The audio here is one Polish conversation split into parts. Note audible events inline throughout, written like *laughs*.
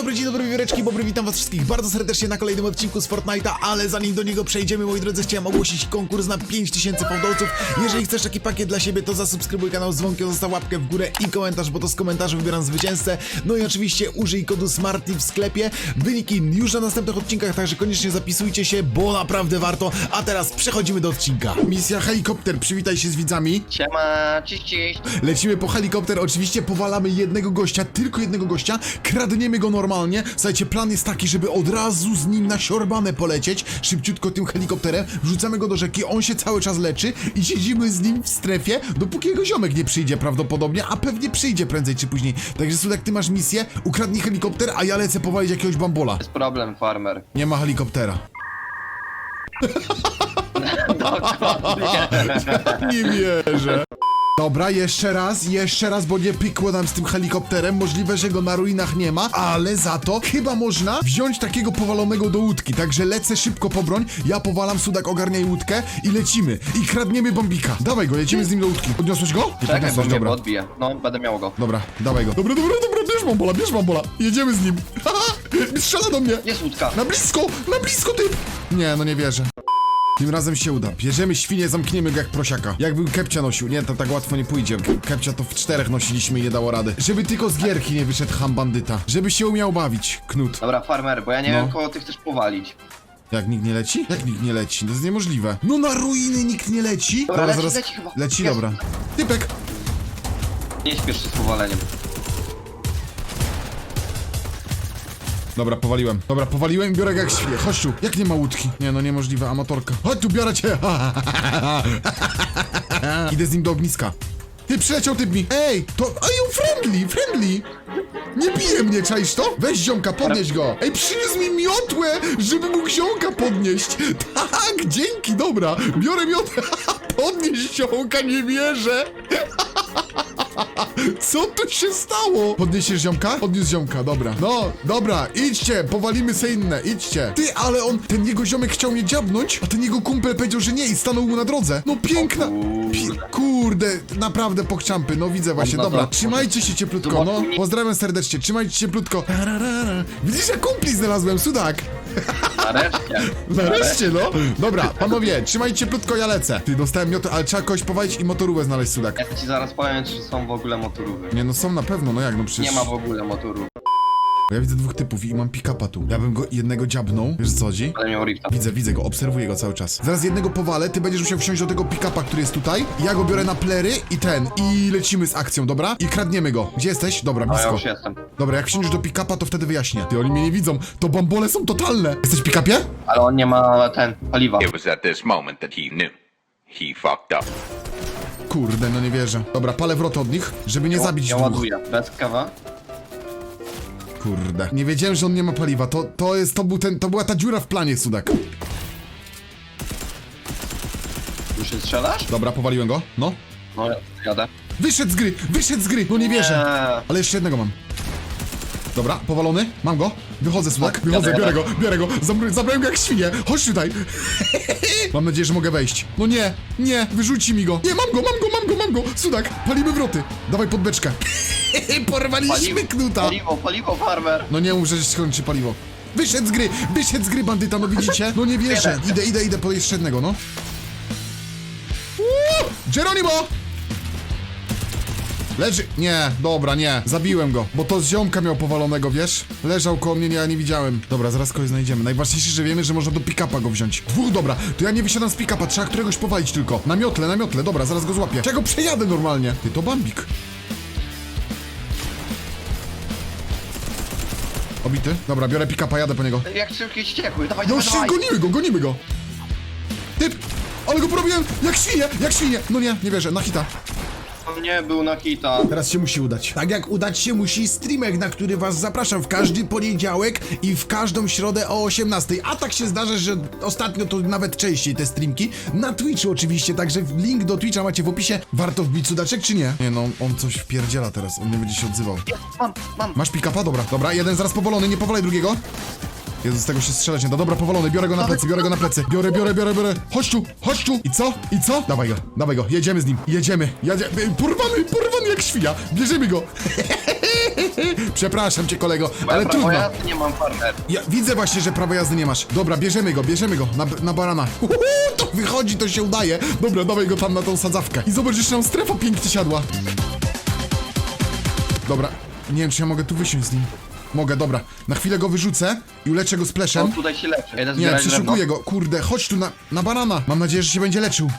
dobry, dzień dobry, wióreczki, bobry, witam was wszystkich bardzo serdecznie na kolejnym odcinku z Fortnite'a, ale zanim do niego przejdziemy, moi drodzy, chciałem ogłosić konkurs na 5000 fałdolców. Jeżeli chcesz taki pakiet dla siebie, to zasubskrybuj kanał z dzwonkiem, zostaw łapkę w górę i komentarz, bo to z komentarzy wybieram zwycięzcę. No i oczywiście użyj kodu SMARTY w sklepie. Wyniki już na następnych odcinkach, także koniecznie zapisujcie się, bo naprawdę warto. A teraz przechodzimy do odcinka. Misja helikopter, przywitaj się z widzami. Siema, cześć, cześć. Lecimy po helikopter, oczywiście powalamy jednego gościa, tylko jednego gościa, kradniemy go normalnie. Słuchajcie, plan jest taki, żeby od razu z nim na siorbane polecieć, szybciutko tym helikopterem, wrzucamy go do rzeki, on się cały czas leczy i siedzimy z nim w strefie, dopóki jego ziomek nie przyjdzie prawdopodobnie, a pewnie przyjdzie prędzej czy później. Także Sudek, ty masz misję, ukradnij helikopter, a ja lecę powalić jakiegoś bambola. Jest problem, farmer. Nie ma helikoptera. *laughs* Dokładnie. *laughs* Nie wierzę. Dobra, jeszcze raz, jeszcze raz, bo nie pykło nam z tym helikopterem. Możliwe, że go na ruinach nie ma, ale za to chyba można wziąć takiego powalonego do łódki. Także lecę szybko po broń, ja powalam, Sudak ogarniaj łódkę i lecimy. I kradniemy bombika. Dawaj go, lecimy z nim do łódki. Podniosłeś go? Nie Czekaj, bo podniosłeś, mnie dobra. odbije. No, będę miał go. Dobra, dawaj go. Dobra, dobra, dobra, bierz bambola, bierz bambola. Jedziemy z nim. *laughs* Haha, strzela do mnie. Jest łódka. Na blisko, na blisko ty! Nie, no nie wierzę. Tym razem się uda. Bierzemy świnię, zamkniemy go jak prosiaka. Jakby Kepcia nosił. Nie, to tak łatwo nie pójdzie. Kepcia to w czterech nosiliśmy i nie dało rady. Żeby tylko z gierki nie wyszedł ham bandyta. Żeby się umiał bawić. Knut. Dobra, farmer, bo ja nie No. wiem, kogo ty chcesz powalić. Jak nikt nie leci? Jak nikt nie leci? To jest niemożliwe. No na ruiny nikt nie leci? Dobra, leci, leci chyba. Leci, Jest. dobra. Typek. Nie śpiesz się z powaleniem. Dobra, powaliłem. Dobra, powaliłem i biorę jak świnie. Chodź. Jak nie ma łódki? Nie no, niemożliwe, amatorka. Chodź tu, biorę cię. *laughs* Idę z nim do ogniska. Ty, przyleciał typ mi. Ej, to... Ej, on friendly, friendly. Nie bije mnie, czaisz to? Weź ziomka, podnieś go. Ej, przyniósł mi miotłę, żeby mógł ziomka podnieść. *laughs* Tak, dzięki, dobra. Biorę miotłę. *laughs* Podnieś ziomka, nie wierzę. *laughs* Co tu się stało? Podniesiesz ziomka? Podniósł ziomka, dobra. No, dobra, idźcie, powalimy se inne, idźcie. Ty, ale on, ten jego ziomek chciał mnie dziabnąć, a ten jego kumpel powiedział, że nie i stanął mu na drodze. No piękna. kurde. Pi kurde, naprawdę pokczampy, no widzę właśnie, dobra. Trzymajcie się cieplutko, no. Pozdrawiam serdecznie, trzymajcie się cieplutko. *laughs* Widzisz, jak kumpli znalazłem, sudak. Nareszcie. Nareszcie, no. Dobra, panowie, trzymajcie cieplutko, ja lecę. Ty, dostałem miotę, ale trzeba kogoś powalić i motorówę znaleźć, sudak. Ja ci zaraz powiem, czy są w ogóle motorówy. Nie, no są na pewno, no jak, no przecież... Nie ma w ogóle motorów. Ja widzę dwóch typów i mam pick-upa tu. Ja bym go jednego dziabnął, wiesz co chodzi? Ale miał rifta. Widzę, widzę go, obserwuję go cały czas. Zaraz jednego powalę, ty będziesz musiał wsiąść do tego pick-upa, który jest tutaj. Ja go biorę na plery i ten, i lecimy z akcją, dobra? I kradniemy go. Gdzie jesteś? Dobra, No ja blisko. już jestem. Dobra, jak wsiądziesz do pick-upa, to wtedy wyjaśnię. Ty, oni mnie nie widzą, to bambole są totalne. Jesteś w pick-upie? Ale on nie ma ten, paliwa. It was at this moment that he knew. He fucked up. Kurde, no nie wierzę. Dobra, palę wrot od nich, żeby nie zabić Ja dwóch. ładuję. Bez kawa. Kurde. Nie wiedziałem, że on nie ma paliwa. To, to jest, to był ten, to była ta dziura w planie, Sudak. Już się strzelasz? Dobra, powaliłem go. No. No, jadę. Wyszedł z gry, wyszedł z gry, no nie wierzę. Eee, Ale jeszcze jednego mam. Dobra, powalony, mam go. Wychodzę, Sudak, wychodzę, biorę go, biorę go. Zabr zabrałem go jak świnię. Chodź tutaj. *laughs* mam nadzieję, że mogę wejść. No nie, nie, wyrzuci mi go. Nie, mam go, mam go, mam go, mam go. Sudak, palimy wroty. Dawaj pod beczkę. *laughs* Porwaliśmy knuta. Paliwo, paliwo, farmer. No nie mów, że się skończy paliwo. Wyszedł z gry, wyszedł z gry bandyta, no widzicie? No nie wierzę. Idę, idę, idę po jeszcze jednego, no. Uuu, Geronimo! Leży... Nie, dobra, nie. Zabiłem go, bo to z ziomka miał powalonego, wiesz? Leżał koło mnie, ja nie widziałem. Dobra, zaraz kogoś znajdziemy. Najważniejsze, że wiemy, że można do pick-upa go wziąć. Dwóch, dobra. To ja nie wysiadam z pick-upa, trzeba któregoś powalić tylko. Na miotle, na miotle, dobra, zaraz go złapię. Czego przejadę normalnie? Ty, to Bambik. Obity? Dobra, biorę pick-upa, jadę po niego. Jak szybkie ściekły, dawaj, No dawaj, się, dawaj. gonimy go, gonimy go! Typ! Ale go porobiłem jak świnie, jak świnie! No nie, nie wierzę, na hita. On nie był na hita. Teraz się musi udać. Tak jak udać się musi streamek, na który was zapraszam w każdy poniedziałek i w każdą środę o 18. A tak się zdarza, że ostatnio to nawet częściej te streamki. Na Twitchu oczywiście, także link do Twitcha macie w opisie. Warto wbić cudaczek czy nie? Nie no, on coś wpierdziela teraz, on nie będzie się odzywał. Mam, mam. Masz pick-upa? Dobra, dobra, jeden zaraz powolony, nie powalaj drugiego. Jezu, z tego się strzelać nie da. Dobra, powalony, biorę go na plecy, biorę go na plecy. Biorę, biorę, biorę, biorę. Chodź tu, chodź tu. I co? I co? Dawaj go, dawaj go. Jedziemy z nim, jedziemy. Jadzie... Porwany, porwany jak świnia. Bierzemy go. *laughs* Przepraszam cię, kolego, ale Prawo trudno. jazdy nie mam farmer. Ja widzę właśnie, że prawa jazdy nie masz. Dobra, bierzemy go, bierzemy go na, na barana. Uhu, to wychodzi, to się udaje. Dobra, dawaj go tam na tą sadzawkę. I zobacz, jeszcze nam strefa pięknie siadła. Dobra, nie wiem, czy ja mogę tu wysiąść z nim. Mogę, dobra. Na chwilę go wyrzucę i uleczę go On spleszem. tutaj się leczy. Nie, przeszukuję go. Kurde, chodź tu na, na barana. Mam nadzieję, że się będzie leczył.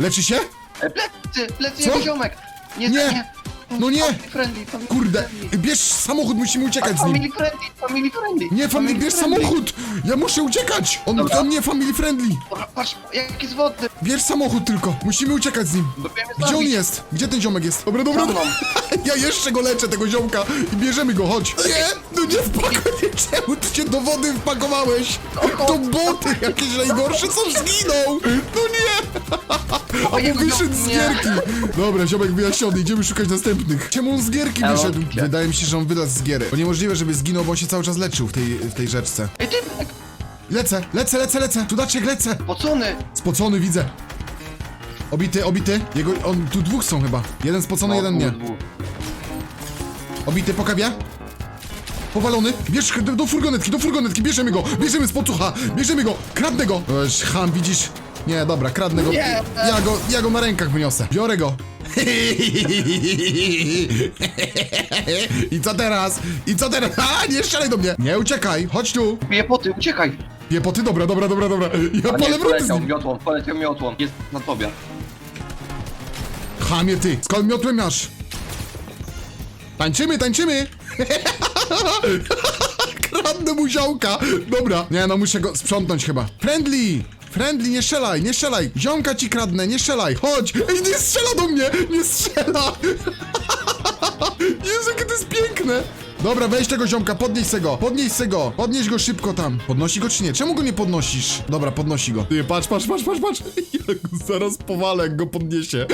Leczy się? E, plecy, plecy, Co? jego ziomek. Nie, Nie. nie. No nie. Family friendly, family Kurde, friendly. bierz samochód, musimy uciekać z nim. Family friendly, family friendly. Nie, family, bierz friendly. samochód! Ja muszę uciekać! On, Dobra. on nie family friendly! Dobra, patrz, jak jest wodny. Bierz samochód tylko, musimy uciekać z nim. Gdzie on jest? Gdzie ten ziomek jest? Dobra, dobra. Za mną. *laughs* Ja jeszcze go leczę, tego ziomka i bierzemy go, chodź. Nie, no nie wpakuj, czemu ty się do wody wpakowałeś? To boty jakieś najgorsze, co zginął. No. *laughs* A mu wyszedł z gierki. Dobra, ziomek wyjaśniony, idziemy szukać następnych. Czemu on z gierki Elo, wyszedł? Wydaje mi się, że on wylazł z giery. Bo niemożliwe, żeby zginął, bo on się cały czas leczył w tej, w tej rzeczce. Ej, ty, tak, Lecę, lecę, lecę, lecę. Tudaczek, lecę. pocony. Spocony widzę. Obity, obity. Jego, on, tu dwóch są chyba. Jeden spocony, No, jeden nie. Obity, pokawie. Powalony. Bierz do, do furgonetki, do furgonetki, bierzemy go. Bierzemy z pocucha, bierzemy go. Kradnę go. Oż, ham, widzisz? Nie, dobra, kradnę go. Nie. Ja go, ja go na rękach wyniosę. Biorę go. I co teraz? I co teraz? A, nie strzelaj do mnie. Nie uciekaj, chodź tu. Bije poty, uciekaj. Piepoty, dobra, dobra, dobra, dobra. Ja A palę nie, wroty z poleciał nim. miotłą, poleciał miotłą. Jest na tobie. Chamie ty, skąd miotłę masz? Tańczymy, tańczymy! *laughs* Kradnę mu ziołka! Dobra, nie no, muszę go sprzątnąć chyba. Friendly! Friendly, nie strzelaj, nie strzelaj! Ziomka ci kradnę, nie strzelaj! Chodź! Ej, nie strzela do mnie! Nie strzela! *laughs* Jezu, jakie to jest piękne! Dobra, weź tego ziomka, podnieś se go, podnieś se go, podnieś go szybko tam. Podnosi go czy nie? Czemu go nie podnosisz? Dobra, podnosi go. Ty, patrz, patrz, patrz, patrz, patrz. *laughs* Ja go zaraz powalę, jak go podniesie.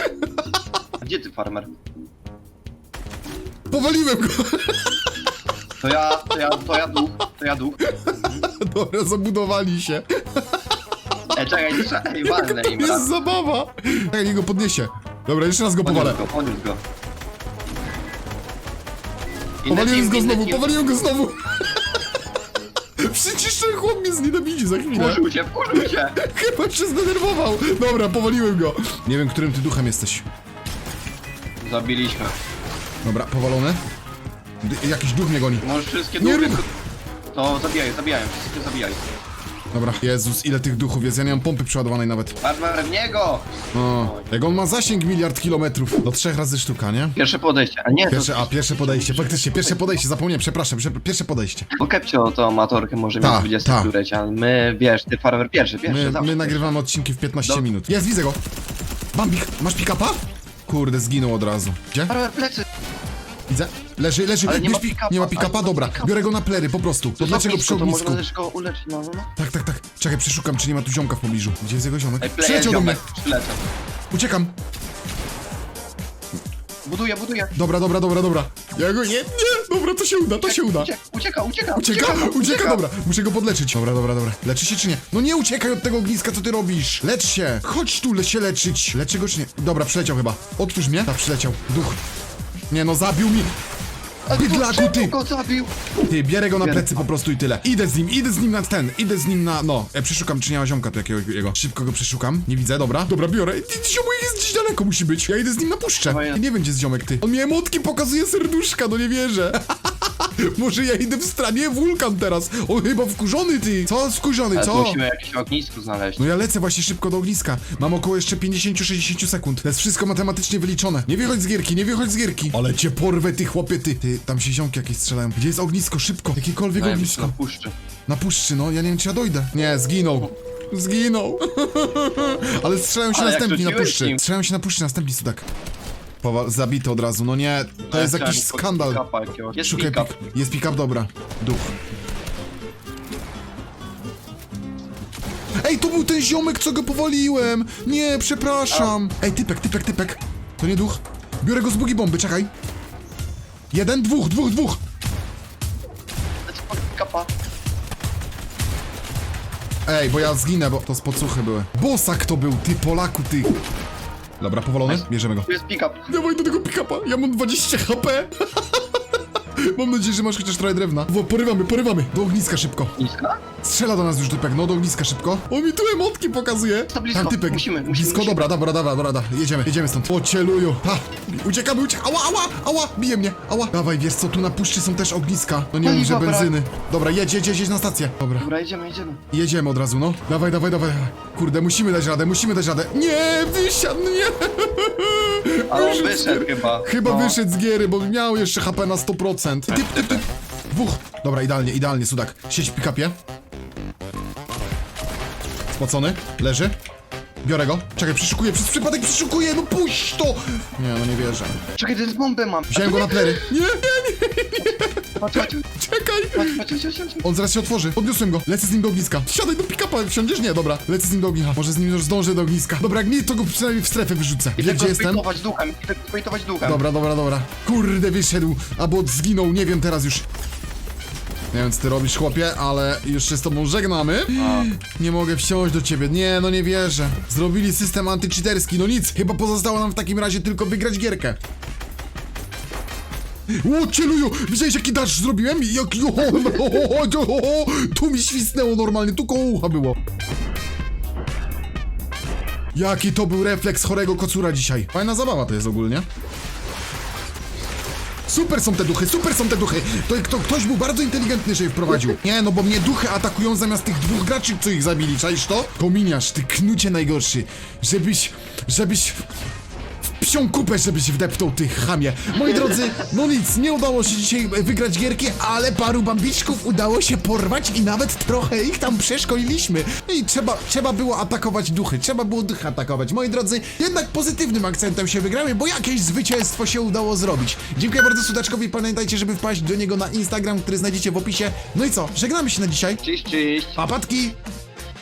Gdzie ty, farmer? Powaliłem go! To ja, to ja, to ja duch, to ja duch. *laughs* Dobra, zabudowali się. Ej, czekaj, czekaj, walnę jest zabawa. Tak, niech go podniesie. Dobra, jeszcze raz go powalę. Go, go. Inny Powaliłem team, go inny znowu, team. powaliłem go znowu. *laughs* Przecież ten chłop mnie znienawidzi za chwilę. Wkurzył się, wkurzył się. *laughs* Chyba się zdenerwował. Dobra, powaliłem go. Nie wiem, którym ty duchem jesteś. Zabiliśmy. Dobra, powalony. D jakiś duch mnie goni. Możesz wszystkie Nie duchy... rób- To zabijaj, zabijają, wszystkie zabijaj. Dobra, Jezus, ile tych duchów jest. Ja nie mam pompy przeładowanej nawet. Farmer w niego! O, jak on ma zasięg miliard kilometrów. Do trzech razy sztuka, nie? Pierwsze podejście, a nie, Pierwsze, to... a pierwsze podejście, faktycznie, pierwsze podejście, zapomniałem, przepraszam, prze- pierwsze podejście. Bo Kepcio to amatorkę może Ta, mieć 20 ta. któreś, ale my, wiesz, ty farmer pierwszy, pierwszy, My, zawsze. my nagrywamy odcinki w 15 Do- minut. Jest, widzę go! Bambik, masz pick-upa? Kurde, zginął od razu. Gdzie? Farmer plecy! Widzę. Leży, leży. Ale nie Bierz ma pi- pick-upa, nie ma pick-upa, dobra. Biorę go na plery, po prostu. To dlaczego przy to ognisku? można też go uleczyć, no, no, no. Tak, tak, tak. Czekaj, przeszukam, czy nie ma tu ziomka w pobliżu. Gdzie jest jego ziomek? Przyleciał do mnie. Uciekam. Buduję, buduję. Dobra, dobra, dobra, dobra. Ja go nie, nie. Dobra, to się uda, to się uda. Ucieka, ucieka, ucieka, Ucieka, ucieka, dobra. Muszę go podleczyć. Dobra, dobra, dobra. Leczy się czy nie? No nie uciekaj od tego ogniska, co ty robisz? Lecz się. Chodź tu, le się leczyć. Leczy go czy nie? Dobra, przyleciał chyba. Otwórz mnie. Tak, przyleciał. Duch. Nie no, zabił mi. Bydlaku, ty. go zabił? Ty, bierę go na plecy po prostu i tyle. Idę z nim, idę z nim na ten, idę z nim na, no. E, przeszukam, czy nie ma ziomka tu jakiego jego. Szybko go przeszukam. Nie widzę, dobra. Dobra, biorę. I- i- Ziomek jest gdzieś daleko, musi być. Ja idę z nim na puszczę. Ja nie gdzie jest ziomek, ty. On mi emotki pokazuje serduszka, no nie wierzę. *laughs* *laughs* Może ja idę w stranie wulkan teraz. On chyba wkurzony, ty. Co wkurzony, Ale co? musimy jakieś ognisko znaleźć. No ja lecę właśnie szybko do ogniska. Mam około jeszcze 50-60 sekund. To jest wszystko matematycznie wyliczone. Nie wychodź z gierki, nie wychodź z gierki. Ale cię porwę, ty chłopie, ty. Ty, tam się ziomki jakieś strzelają. Gdzie jest ognisko? Szybko. Jakiekolwiek No, ja ognisko. na puszczy. Na puszczy, no. Ja nie wiem, czy ja dojdę. Nie, zginął. Zginął. *laughs* Ale strzelają się Ale jak następni na rzuciłeś puszczy. nim. Strzelają się na puszczy następni, sudak. Powa- zabity od razu. No nie, to jest Ja jakiś skandal. Jest Szukaj pick-up. pik. Jest pick-up, dobra. Duch. Ej, to był ten ziomek, co go powaliłem! Nie, przepraszam! Ej, typek, typek, typek. To nie duch. Biorę go z bugi bomby, czekaj. Jeden, dwóch, dwóch, dwóch. Pick-upa. Ej, bo ja zginę, bo to z podsłuchy były. Bosak to był, ty Polaku, ty. Dobra, powolony, bierzemy go. Tu jest pick-up. Dawaj do tego pick-upa, ja mam 20 HP. *laughs* mam nadzieję, że masz chociaż trochę drewna. Wo, porywamy, porywamy. Do ogniska szybko. Niska? Strzela do nas już typek, no do ogniska szybko. On mi tu emotki pokazuje. To blisko, Tam typek. musimy, musimy, Blisko, musimy. dobra, dobra, dobra, dobra, dobra. Jedziemy, jedziemy stąd. O, cieluju. Ha, uciekamy, uciekamy. Ała, ała, ała, bije mnie, ała. Dawaj, wiesz co, tu na puszczy są też ogniska. No nie mów, że benzyny. Dobra, jedź, jedź, jedź, jedź na stację. Dobra, Dobra, jedziemy, jedziemy. jedziemy od razu, no. Dawaj, dawaj, dawaj. Kurde, musimy dać radę, musimy dać radę. Nie, wysiadł, nie. *laughs* Ale on wyszedł chyba. Chyba No. wyszedł z giery, bo miał jeszcze HP na 100%. Typ, typ, typ. Dwóch. Dobra, idealnie, idealnie, sudak. Siedź w pick-upie. Spocony, leży. Biorę go. Czekaj, przyszukuję, przez przypadek przyszukuję, no puść to! Nie, no nie wierzę. Czekaj, to jest bombę mam. Wziąłem go na plery. Nie, nie, Patrz, patrz, czekaj! patrz, patrz, patrz, patrz. On zaraz się otworzy. Podniosłem go. Lecę z nim do ogniska. Siadaj do pick-upa, wsiądziesz? Nie, dobra. Lecę z nim do ogniska. Może z nim już zdążę do ogniska. Dobra, jak nie, to go przynajmniej w strefę wyrzucę. Wie, Idę gdzie go jestem? zbejtować duchem, idę go zbejtować duchem. Dobra, dobra, dobra. Kurde, wyszedł. Albo zginął, nie wiem teraz już. Nie wiem, co ty robisz, chłopie, ale już się z tobą żegnamy. Nie mogę wsiąść do ciebie. Nie, no nie wierzę. Zrobili system antycheaterski. No nic, chyba pozostało nam w takim razie tylko wygrać gierkę. O, cieluju! Widziałeś jaki dasz zrobiłem? Jaki... O, o, o, o, o, tu mi świsnęło normalnie, tu koło ucha było. Jaki to był refleks chorego kocura dzisiaj. Fajna zabawa to jest ogólnie. Super są te duchy, super są te duchy! To, to ktoś był bardzo inteligentny, że je wprowadził. Nie, no bo mnie duchy atakują zamiast tych dwóch graczy, co ich zabili, czaisz to? Kominiarz, ty knucie najgorszy. Żebyś, żebyś... Psią kupę, żebyś wdeptał tych chamie. Moi drodzy, no nic, nie udało się dzisiaj wygrać gierki, ale paru bambiczków udało się porwać i nawet trochę ich tam przeszkoliliśmy. I trzeba, trzeba było atakować duchy, trzeba było duchy atakować. Moi drodzy, jednak pozytywnym akcentem się wygrały, bo jakieś zwycięstwo się udało zrobić. Dziękuję bardzo Sudaczkowi, pamiętajcie, żeby wpaść do niego na Instagram, który znajdziecie w opisie. No i co, żegnamy się na dzisiaj. Cześć, cześć. Papatki!